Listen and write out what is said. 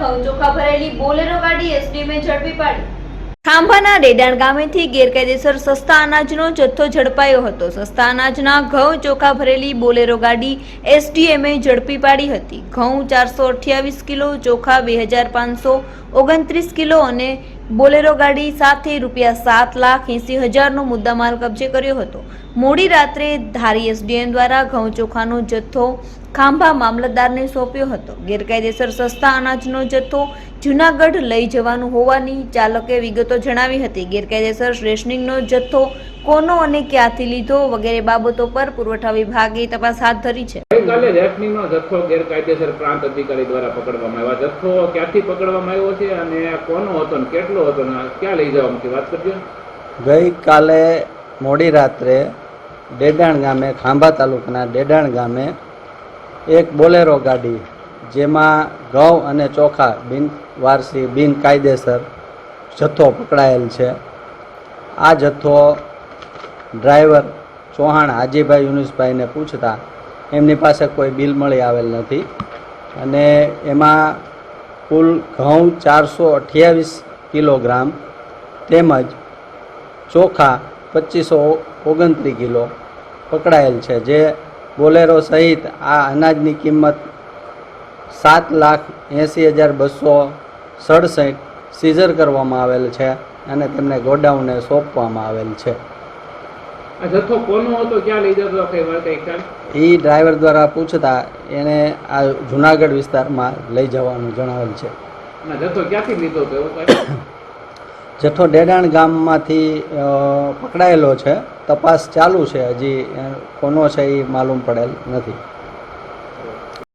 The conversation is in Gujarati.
ચોખા ભરેલી બોલેરો ગાડી એસડીએમએ ઝડપી પાડી. ખાંભાના ડેડાણ ગામેથી ગેરકાયદેસર સસ્તા અનાજનો જથ્થો ઝડપાયો હતો. સસ્તા અનાજના ઘઉં ચોખા ભરેલી બોલેરો ગાડી એસડીએમએ ઝડપી પાડી હતી. ઘઉં ચારસો અઠ્યાવીસ કિલો, ચોખા બે હજાર પાંચસો ઓગણત્રીસ કિલો અને બોલેરો ગાડી સાથે રૂપિયા સાત લાખ એંસી હજારનો મુદ્દામાલ કબજે કર્યો હતો. મોડી રાત્રે ધારી એસડીએમ દ્વારા ઘઉં ચોખાનો જથ્થો ખાંભા મામલતદારને સોંપ્યો હતો. ગેરકાયદેસર સસ્તા અનાજનો જથ્થો જૂનાગઢ લઈ જવાનું હોવાની ચાલકે વિગતો જણાવી હતી. ગેરકાયદેસર રેશનિંગનો જથ્થો કોનો અને ક્યાંથી લીધો વગેરે બાબતો પર પુરવઠા વિભાગે તપાસ હાથ ધરી છે. ગઈકાલે રેશનિંગનો જથ્થો ગેરકાયદેસર પ્રાંત અધિકારી દ્વારા પકડવામાં આવ્યો. જથ્થો ક્યાંથી પકડવામાં આવ્યો છે અને કોનો હતો ને કેટલો હતો ને ક્યાં લઈ જવામાં છે વાત કરજો. ગઈકાલે મોડી રાત્રે ડેડાણ ગામે ખાંભા તાલુકાના ડેડાણ ગામે એક બોલેરો ગાડી જેમાં ઘઉં અને ચોખા બિન વારસી બિનકાયદેસર જથ્થો પકડાયેલ છે. આ જથ્થો ડ્રાઈવર ચૌહાણ હાજીભાઈ યુનુસભાઈને પૂછતા, એમની પાસે કોઈ બિલ મળી આવેલ નથી? અને એમાં કુલ ઘઉં ચારસો અઠ્યાવીસ કિલોગ્રામ તેમજ ચોખા પચીસો ઓગણત્રીસ કિલો પકડાયેલ છે, જે બોલેરો સહિત આ અનાજની કિંમત સાત લાખ એંસી હજાર બસો સડસઠ સીઝર કરવામાં આવેલ છે અને તેમને ગોડાઉનને સોંપવામાં આવેલ છે. આ જથ્થો કોનો હતો? ક્યાં લઈ જતો કઈ ખ્યાલ? એ ડ્રાઈવર દ્વારા પૂછતા એને આ જુનાગઢ વિસ્તારમાં લઈ જવાનું જણાવેલ છે. જથ્થો ક્યાંથી લીધો હતો એવું જથ્થો ડેડાણ ગામમાંથી પકડાયેલો છે. તપાસ ચાલુ છે. હજી કોનો છે એ માલુમ પડેલ નથી.